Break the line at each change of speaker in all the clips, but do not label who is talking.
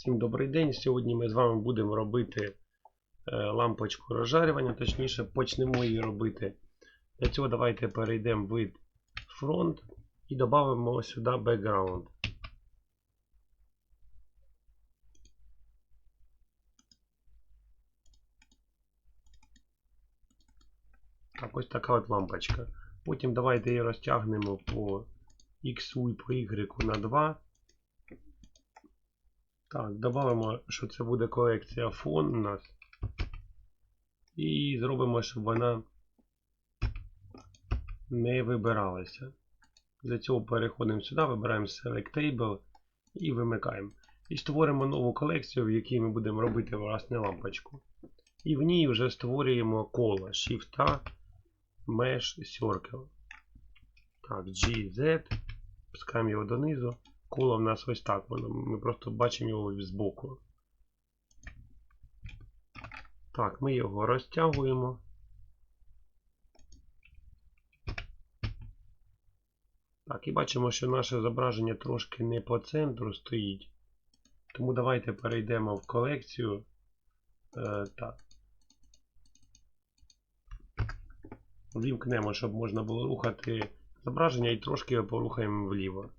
Всім добрий день. Сьогодні ми з вами будемо робити е, лампочку розжарювання, точніше почнемо її робити. Для цього давайте перейдемо в вид фронт і додамо сюди бекграунд. Так, ось така от лампочка. Потім давайте її розтягнемо по X і по Y на 2. Так, додамо, що це буде колекція фон у нас. І зробимо, щоб вона не вибиралася. Для цього переходимо сюди, вибираємо Select Table і вимикаємо. І створимо нову колекцію, в якій ми будемо робити власне лампочку. І в ній вже створюємо коло Shift-A, Mesh Circle. Так, GZ. Пускаємо його донизу. Коло в нас ось так. Воно, ми просто бачимо його збоку. Так, ми його розтягуємо. Так, і бачимо, що наше зображення трошки не по центру стоїть. Тому давайте перейдемо в колекцію. Е, так. Вімкнемо, щоб можна було рухати зображення і трошки його порухаємо вліво.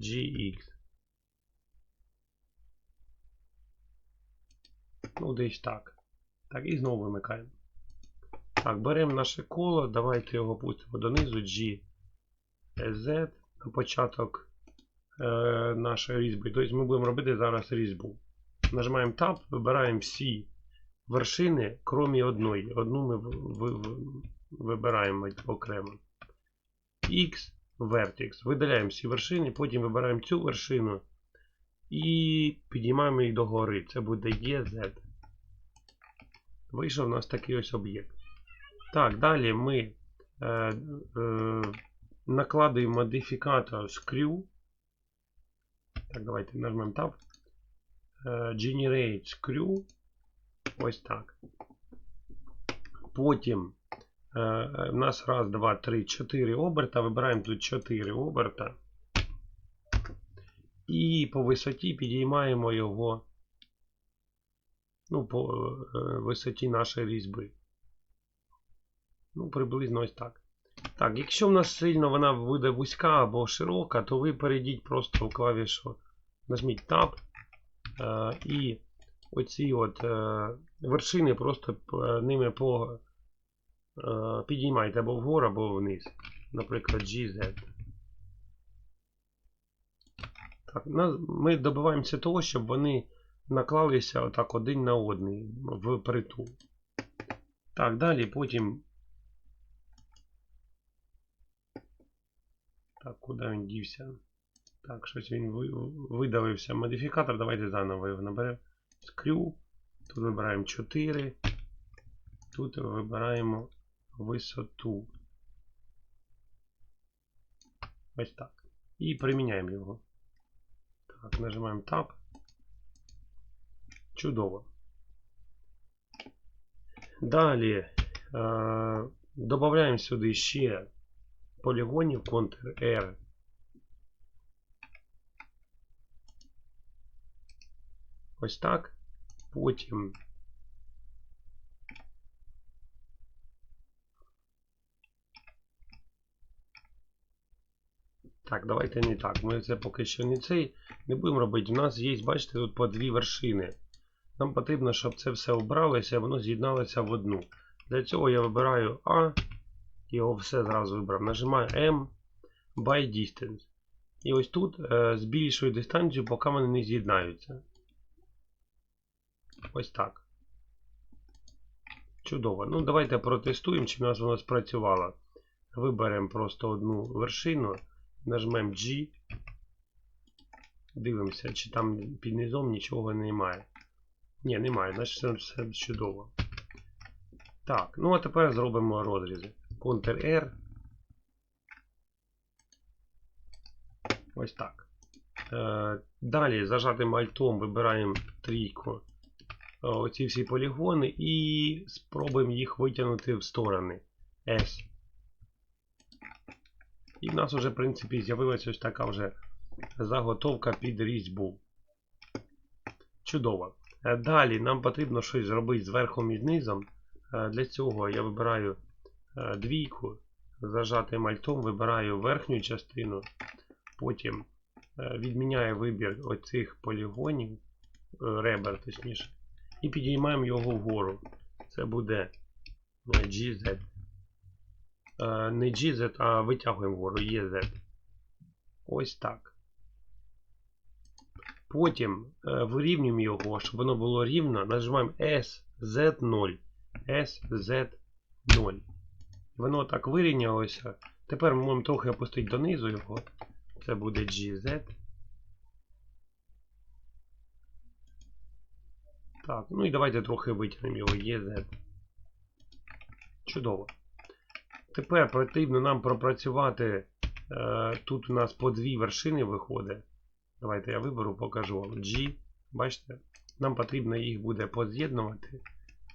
GX. Ну, десь так. Так, і знову вимикаємо. Так, беремо наше коло, давайте його пустимо донизу G, Z на початок е, нашої різьби. Тобто ми будемо робити зараз різьбу. Нажимаємо Tab, вибираємо всі вершини, крім одної. Одну ми вибираємо окремо. X Vertex. Видаляємо всі вершини, потім вибираємо цю вершину і підіймаємо їх догори. Це буде EZ. Вийшов у нас такий ось об'єкт. Так, далі ми е, е, накладуємо модифікатор Screw. Так, давайте нажмемо Tab. Е, Generate Screw. Ось так. Потім у нас раз, два, три, чотири оберта. Вибираємо тут 4 оберта. І по висоті підіймаємо його ну, по е, висоті нашої різьби. Ну, приблизно ось так. Так, якщо в нас сильно вона буде вузька або широка, то ви перейдіть просто в клавішу, нажміть Tab е, і оці от е, вершини просто е, ними по Е, підіймайте або вгору, або вниз. Наприклад, GZ. Так, Ми добиваємося того, щоб вони наклалися отак один на один в притул. Так, далі потім. Так, куди він дівся? Так, щось він видалився. Модифікатор. Давайте заново його наберемо. Скрю. Тут вибираємо 4. Тут вибираємо висоту. Ось так. І приміняємо його. Так, нажимаємо Tab. Чудово. Далі е, додаємо сюди ще полігонів Ctrl-R. Ось так. Потім Так, давайте не так. Ми це поки що не цей не будемо робити. У нас є, бачите, тут по дві вершини. Нам потрібно, щоб це все обралося, воно з'єдналося в одну. Для цього я вибираю А. Його все зразу вибрав. Нажимаю M by distance. І ось тут е, збільшую дистанцію, поки вони не з'єднаються. Ось так. Чудово. Ну, давайте протестуємо, чи в нас воно спрацювало. Виберемо просто одну вершину. Нажмемо G. Дивимося, чи там під низом нічого немає. Ні, немає, значить все, чудово. Так, ну а тепер зробимо розрізи. Ctrl-R. Ось так. Е, Далі зажатим альтом вибираємо трійку. Оці всі полігони і спробуємо їх витягнути в сторони. S. І в нас вже, в принципі, з'явилася ось така вже заготовка під різьбу. Чудово. Е, Далі нам потрібно щось зробити зверху і знизом. Е, Для цього я вибираю е, двійку, зажатим альтом вибираю верхню частину, потім відміняю вибір оцих полігонів, ребер точніше, і підіймаємо його вгору. Це буде GZ. Е, Не GZ, а витягуємо вгору EZ. Ось так. Потім е, вирівнюємо його, щоб воно було рівно. Нажимаємо SZ0. SZ0. Воно так вирівнялося. Тепер ми можемо трохи опустити донизу його. Це буде GZ. Так, ну і давайте трохи витягнемо його EZ. Чудово. Тепер потрібно нам пропрацювати. Е, тут у нас по дві вершини виходить. Давайте я виберу, покажу вам. G. Бачите? Нам потрібно їх буде поз'єднувати.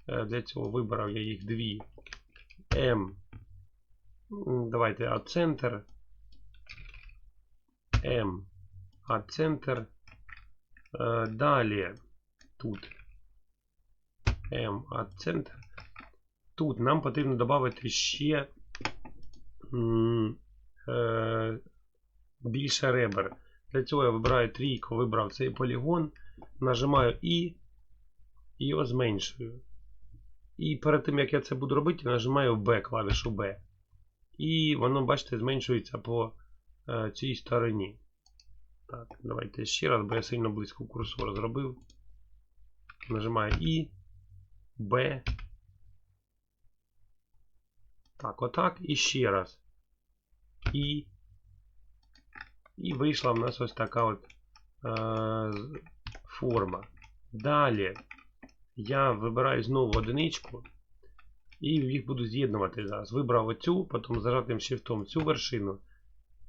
Е, Для цього вибрав я їх дві. M. М, Давайте а центр. M. А центр. Далі. Тут. M. А центр. Тут нам потрібно додати ще м, більше ребер. Для цього я вибираю трійку, вибрав цей полігон, нажимаю І і його зменшую. І перед тим, як я це буду робити, нажимаю B, клавішу B. І воно, бачите, зменшується по е, цій стороні. Так, давайте ще раз, бо я сильно близько курсор зробив. Нажимаю І, Б. Так, отак. І ще раз. І. І вийшла в нас ось така от е, форма. Далі я вибираю знову одиничку і їх буду з'єднувати зараз. Вибрав оцю, потім зажатим shift цю вершину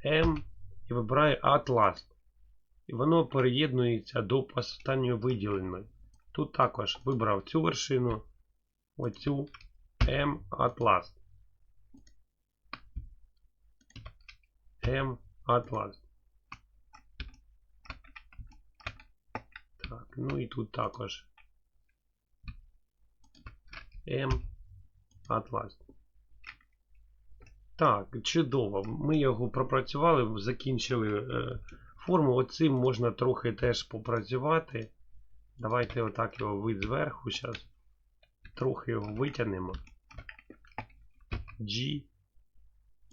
M і вибираю Atlas. І воно переєднується до останньої виділеної. Тут також вибрав цю вершину, оцю M Atlas. M Atlas. Так, ну і тут також M Atlas. Так, чудово. Ми його пропрацювали, закінчили е, форму. Оцим можна трохи теж попрацювати. Давайте отак його вид зверху зараз. Трохи його витягнемо. G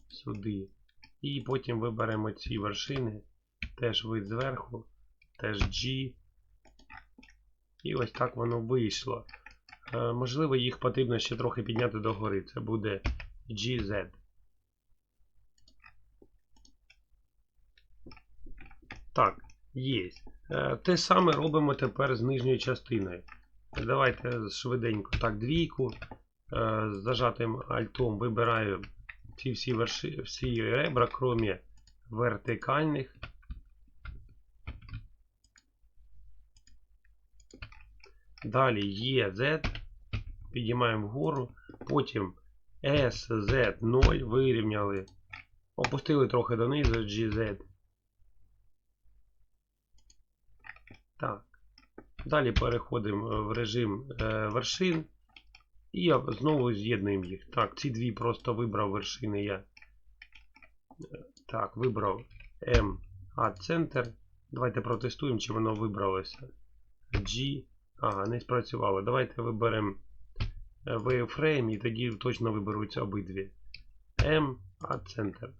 сюди. І потім виберемо ці вершини. Теж вид зверху. Теж G. І ось так воно вийшло. Е, можливо, їх потрібно ще трохи підняти догори. Це буде GZ. Так, є. Е, те саме робимо тепер з нижньою частиною. Давайте швиденько так двійку. Е, з зажатим альтом вибираю ці всі, верши, всі ребра, крім вертикальних. Далі EZ. Підіймаємо вгору. Потім SZ0 вирівняли. Опустили трохи донизу GZ. Так. Далі переходимо в режим е, вершин. І я знову з'єднуємо їх. Так, ці дві просто вибрав вершини я. Так, вибрав M, А центр. Давайте протестуємо, чи воно вибралося. G. Ага, не спрацювало. Давайте виберемо е, Waveframe і тоді точно виберуться обидві. M, А центр.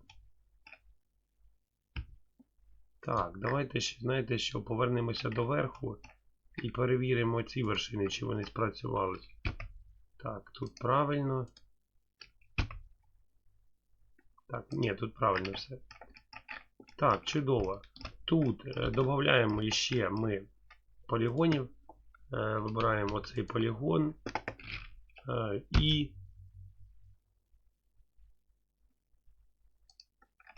Так, давайте знаєте що, повернемося до верху і перевіримо ці вершини, чи вони спрацювали. Так, тут правильно. Так, ні, тут правильно все. Так, чудово. Тут е, додаємо ще ми полігонів. Е, вибираємо цей полігон. Е, і.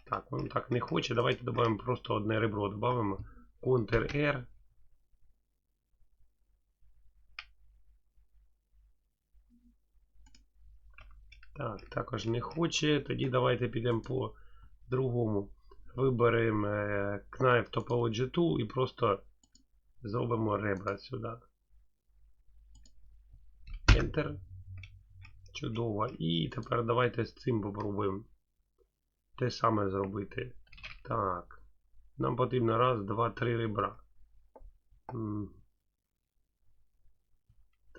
Так, воно так не хоче. Давайте додаємо просто одне ребро. Додаємо Ctrl-R. Так, також не хоче. Тоді давайте підемо по другому. Виберемо е, Knife Topology Tool і просто Зробимо ребра сюди. Enter. Чудово. І тепер давайте з цим попробуємо те саме зробити. Так. Нам потрібно раз, два, три ребра.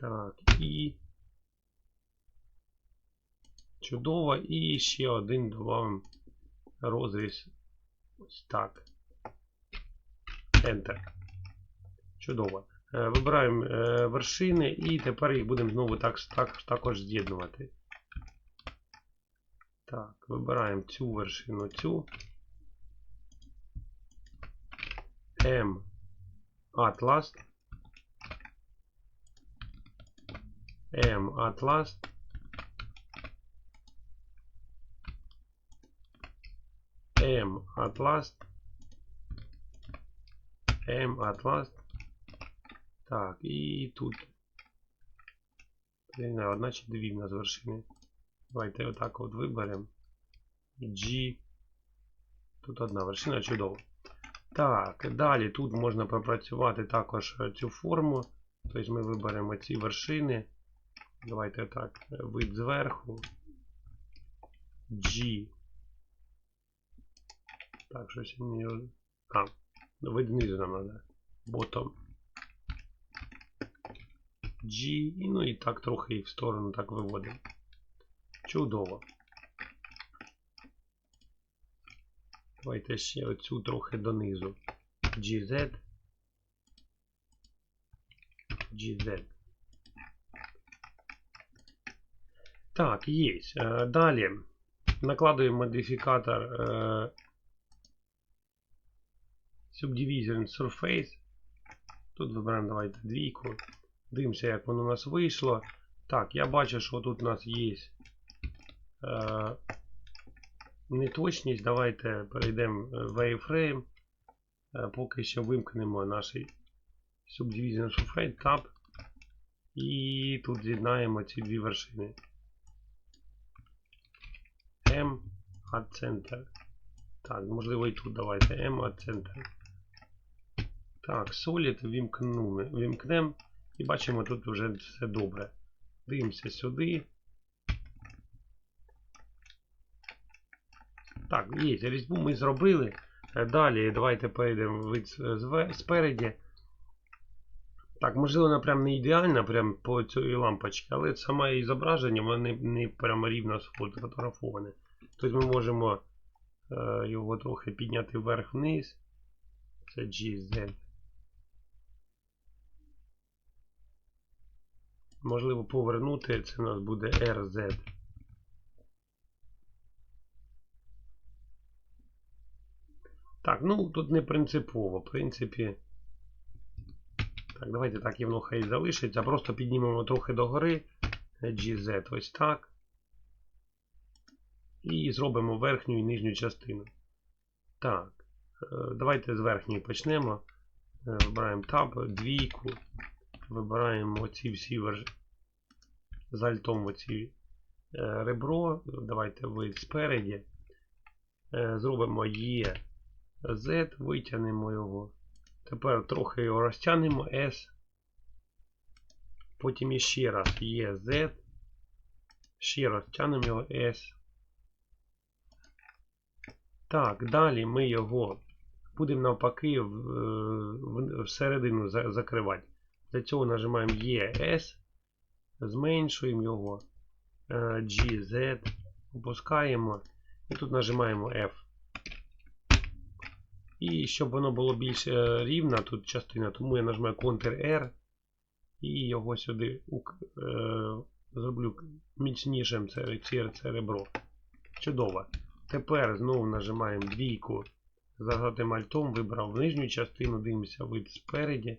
Так, і. Чудово. І ще один додамо розріз. Ось так. Enter. Чудово. Е, Вибираємо е, вершини і тепер їх будемо знову так, так, також з'єднувати. Так, вибираємо цю вершину, цю. M Atlas. M Atlas. M Atlas. M Atlas. Так, і тут. Я не знаю, одна чи дві в вершини. Давайте отак от виберемо. G. Тут одна вершина, чудово. Так, далі тут можна пропрацювати також цю форму. Тобто ми виберемо ці вершини. Давайте так, вид зверху. G. Так, щось мені. А, вид знизу нам треба. Bottom. G. І ну і так трохи їх в сторону так виводимо. Чудово. Давайте ще оцю трохи донизу. GZ. GZ. Так, є. Е, Далі накладуємо модифікатор е, Subdivision Surface. Тут вибираємо давайте двійку. Дивимося, як воно у нас вийшло. Так, я бачу, що тут у нас є е, неточність. Давайте перейдемо в Wireframe. Е, поки що вимкнемо наш Subdivision Surface Tab. І тут з'єднаємо ці дві вершини. M at Center. Так, можливо і тут давайте M at Center. Так, Solid вімкнемо. І бачимо, тут вже все добре. Дивимося сюди. Так, є, різьбу ми зробили. Далі давайте перейдемо вид спереді. Так, можливо, вона прям не ідеальна прям по цій лампочці, але саме її зображення воно не, не прямо рівно сфотографоване. Тобто ми можемо е, його трохи підняти вверх-вниз. Це GZ. Можливо, повернути, це у нас буде RZ. Так, ну тут не принципово, в принципі. Так, давайте так і воно хай залишиться. Просто піднімемо трохи догори. GZ ось так. І зробимо верхню і нижню частину. Так, давайте з верхньої почнемо. Вибираємо Tab, двійку. Вибираємо оці всі верж... з альтом оці ребро. Давайте вид спереді. Зробимо E, Z, витягнемо його. Тепер трохи його розтягнемо S. Потім іще раз є Z. Ще раз тягнемо його S. Так, далі ми його будемо навпаки всередину закривати. Для цього нажимаємо ES, зменшуємо його. GZ, опускаємо. І тут нажимаємо F. І щоб воно було більш рівна тут частина, тому я нажимаю Ctrl-R і його сюди е, зроблю міцнішим це, ребро. Чудово. Тепер знову нажимаємо двійку зажатим альтом, вибрав нижню частину, дивимося вид спереді.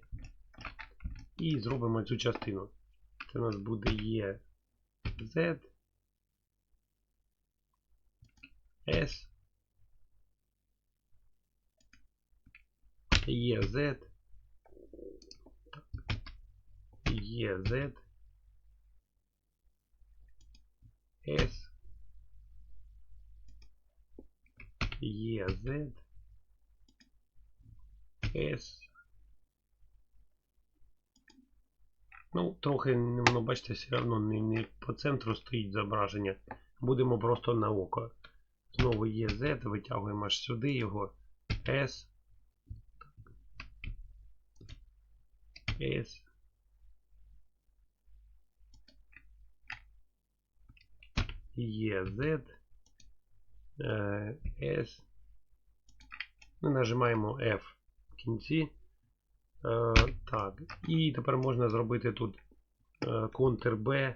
І зробимо цю частину. Це у нас буде Е Z, S, EZ, EZ, S, EZ, S, Ну, трохи, воно, бачите, все одно не, не по центру стоїть зображення. Будемо просто на око. Знову є Z, витягуємо аж сюди його. S. S. Є Z. е, S. Ми нажимаємо F в кінці. Е, так. І тепер можна зробити тут е, Ctrl B,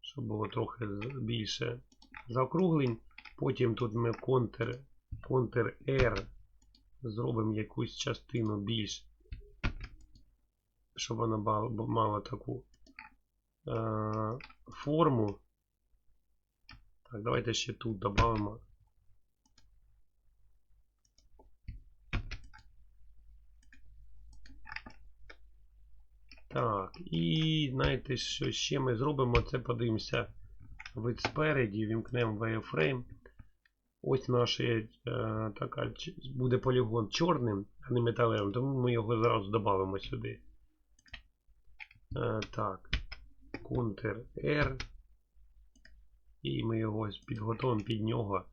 щоб було трохи більше заокруглень. Потім тут ми Ctrl R зробимо якусь частину більш, щоб вона мала таку е, форму. Так, давайте ще тут додамо. Так, і знаєте, що ще ми зробимо? Це подивимося вид спереді, вімкнемо wireframe. Ось наш е, така, буде полігон чорним, а не металевим, тому ми його зразу додамо сюди. Е, так, Ctrl R. І ми його ось підготуємо під нього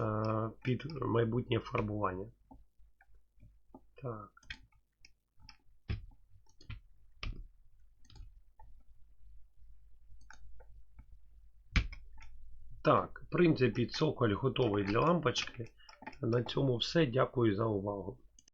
е, під майбутнє фарбування. Так. Так, в принципі, цоколь готовий для лампочки. На цьому все. Дякую за увагу.